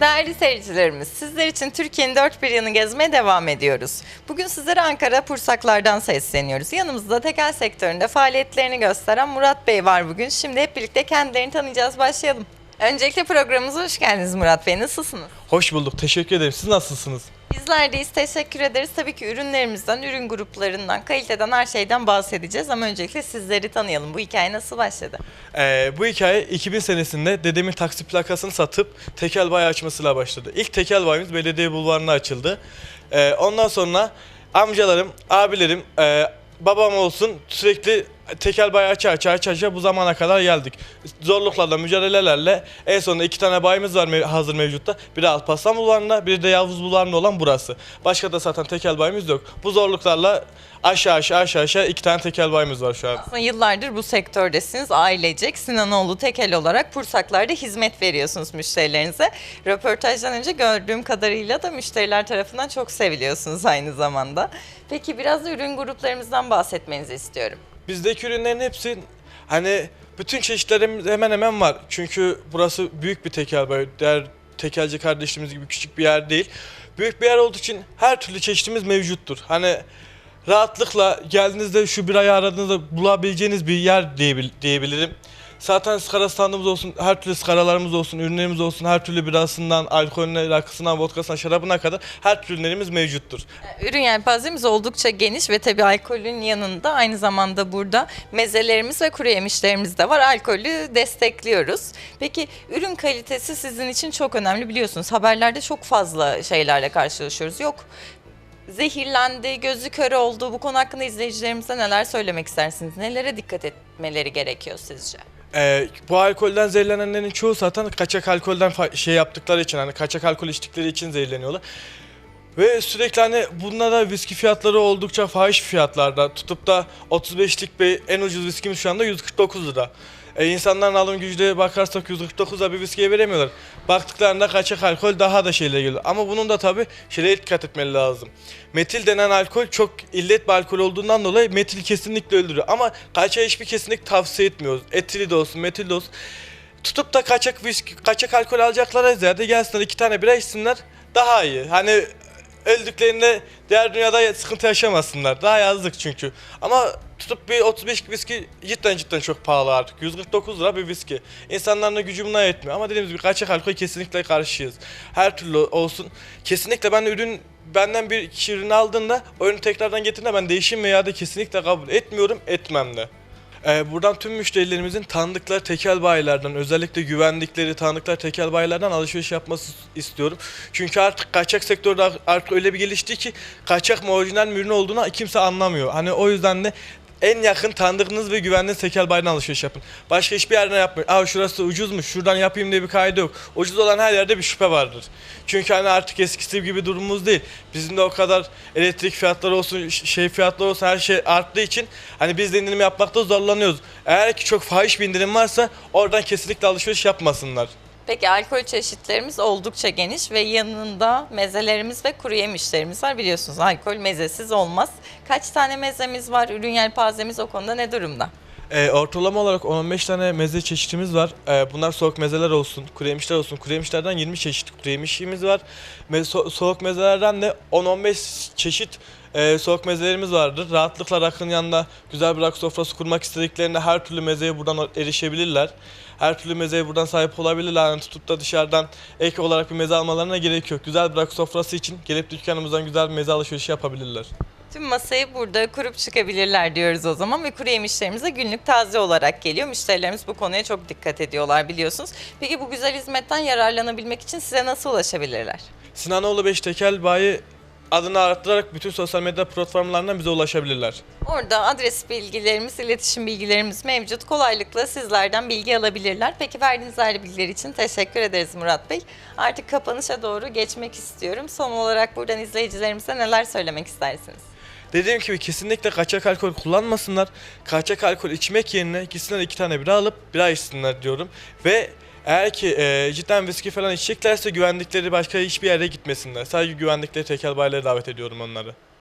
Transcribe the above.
Değerli seyircilerimiz, sizler için Türkiye'nin dört bir yanı gezmeye devam ediyoruz. Bugün sizlere Ankara Pursaklar'dan sesleniyoruz. Yanımızda tekel sektöründe faaliyetlerini gösteren Murat Bey var bugün. Şimdi hep birlikte kendilerini tanıyacağız. Başlayalım. Öncelikle programımıza hoş geldiniz Murat Bey. Nasılsınız? Hoş bulduk. Teşekkür ederim. Siz nasılsınız? Bizler deyiz. Teşekkür ederiz. Tabii ki ürünlerimizden, ürün gruplarından, kaliteden, her şeyden bahsedeceğiz. Ama öncelikle sizleri tanıyalım. Bu hikaye nasıl başladı? Ee, bu hikaye 2000 senesinde dedemin taksi plakasını satıp tekel bayi açmasıyla başladı. İlk tekel bayimiz belediye bulvarında açıldı. Ee, ondan sonra amcalarım, abilerim, e, babam olsun sürekli tekel bayi aça aça aça bu zamana kadar geldik. Zorluklarla, mücadelelerle en sonunda iki tane bayimiz var mev- hazır mevcutta. Biri Alparslan bulvarında, biri de Yavuz bulvarında olan burası. Başka da zaten tekel bayimiz yok. Bu zorluklarla aşağı aşağı aşağı aşağı iki tane tekel bayimiz var şu an. Aslında yıllardır bu sektördesiniz. Ailecek Sinanoğlu Tekel olarak Pursaklar'da hizmet veriyorsunuz müşterilerinize. Röportajdan önce gördüğüm kadarıyla da müşteriler tarafından çok seviliyorsunuz aynı zamanda. Peki biraz da ürün gruplarımızdan bahsetmenizi istiyorum. Bizdeki ürünlerin hepsi hani bütün çeşitlerimiz hemen hemen var. Çünkü burası büyük bir tekel bayi. Diğer tekelci kardeşlerimiz gibi küçük bir yer değil. Büyük bir yer olduğu için her türlü çeşitimiz mevcuttur. Hani rahatlıkla geldiğinizde şu birayı aradığınızda bulabileceğiniz bir yer diyebil- diyebilirim. Zaten skara standımız olsun, her türlü skaralarımız olsun, ürünlerimiz olsun, her türlü birasından, alkolüne, rakısından, vodkasından, şarabına kadar her türlü ürünlerimiz mevcuttur. Ürün yelpazemiz oldukça geniş ve tabii alkolün yanında aynı zamanda burada mezelerimiz ve kuru yemişlerimiz de var. Alkolü destekliyoruz. Peki ürün kalitesi sizin için çok önemli biliyorsunuz. Haberlerde çok fazla şeylerle karşılaşıyoruz. Yok zehirlendi, gözü kör oldu. Bu konu hakkında izleyicilerimize neler söylemek istersiniz? Nelere dikkat etmeleri gerekiyor sizce? Ee, bu alkolden zehirlenenlerin çoğu zaten kaçak alkolden şey yaptıkları için hani kaçak alkol içtikleri için zehirleniyorlar. Ve sürekli hani bunlara viski fiyatları oldukça fahiş fiyatlarda tutup da 35'lik bir en ucuz viskimiz şu anda 149 lira. E, insanların alım gücüne bakarsak 149 lira bir viskiye veremiyorlar. Baktıklarında kaçak alkol daha da şeyle geliyor. Ama bunun da tabi şeye dikkat etmeli lazım. Metil denen alkol çok illet bir alkol olduğundan dolayı metil kesinlikle öldürüyor. Ama kaçağı hiçbir kesinlikle tavsiye etmiyoruz. Etili de olsun, metil de olsun. Tutup da kaçak viski, kaçak alkol alacaklara ziyade gelsinler iki tane bira içsinler daha iyi. Hani öldüklerinde diğer dünyada sıkıntı yaşamasınlar. Daha yazlık çünkü. Ama tutup bir 35 viski cidden cidden çok pahalı artık. 149 lira bir viski. İnsanların da gücü buna yetmiyor. Ama dediğimiz gibi kaçak alkol kesinlikle karşıyız. Her türlü olsun. Kesinlikle ben ürün benden bir kişi ürün aldığında o ürünü tekrardan getirdiğinde ben değişim veya da kesinlikle kabul etmiyorum, etmem de. Ee, buradan tüm müşterilerimizin tanıdıkları tekel bayilerden, özellikle güvendikleri tanıdıkları tekel bayilerden alışveriş yapması istiyorum. Çünkü artık kaçak sektörde artık öyle bir gelişti ki kaçak mı orijinal mi ürün olduğunu kimse anlamıyor. Hani o yüzden de en yakın tanıdığınız ve güvendiğiniz tekel bayiden alışveriş yapın. Başka hiçbir yerden yapmayın. Aa şurası ucuzmuş, şuradan yapayım diye bir kaydı yok. Ucuz olan her yerde bir şüphe vardır. Çünkü hani artık eskisi gibi durumumuz değil. Bizim de o kadar elektrik fiyatları olsun, şey fiyatları olsun her şey arttığı için hani biz de indirim yapmakta zorlanıyoruz. Eğer ki çok fahiş bir indirim varsa oradan kesinlikle alışveriş yapmasınlar. Peki alkol çeşitlerimiz oldukça geniş ve yanında mezelerimiz ve kuru yemişlerimiz var. Biliyorsunuz alkol mezesiz olmaz. Kaç tane mezemiz var? Ürün yelpazemiz o konuda ne durumda? Ee, ortalama olarak 10-15 tane meze çeşitimiz var. Ee, bunlar soğuk mezeler olsun, kuru yemişler olsun. Kuru yemişlerden 20 çeşit kuru yemişimiz var. Me- so- soğuk mezelerden de 10-15 çeşit e, soğuk mezelerimiz vardır. Rahatlıkla rakının yanında güzel bir rakı sofrası kurmak istediklerinde her türlü mezeye buradan erişebilirler. Her türlü mezeye buradan sahip olabilirler. Yani tutup da dışarıdan ek olarak bir meze almalarına gerek yok. Güzel bir rakı sofrası için gelip dükkanımızdan güzel bir meze alışverişi yapabilirler. Tüm masayı burada kurup çıkabilirler diyoruz o zaman ve kuru yemişlerimiz de günlük taze olarak geliyor. Müşterilerimiz bu konuya çok dikkat ediyorlar biliyorsunuz. Peki bu güzel hizmetten yararlanabilmek için size nasıl ulaşabilirler? Sinanoğlu 5 Tekel Bayi adını aratılarak bütün sosyal medya platformlarından bize ulaşabilirler. Orada adres bilgilerimiz, iletişim bilgilerimiz mevcut. Kolaylıkla sizlerden bilgi alabilirler. Peki verdiğiniz değerli bilgiler için teşekkür ederiz Murat Bey. Artık kapanışa doğru geçmek istiyorum. Son olarak buradan izleyicilerimize neler söylemek istersiniz? Dediğim gibi kesinlikle kaçak alkol kullanmasınlar. Kaçak alkol içmek yerine gitsinler iki tane bira alıp bira içsinler diyorum. Ve eğer ki e, cidden viski falan içeceklerse güvendikleri başka hiçbir yere gitmesinler. Sadece güvendikleri tekel bayileri davet ediyorum onları.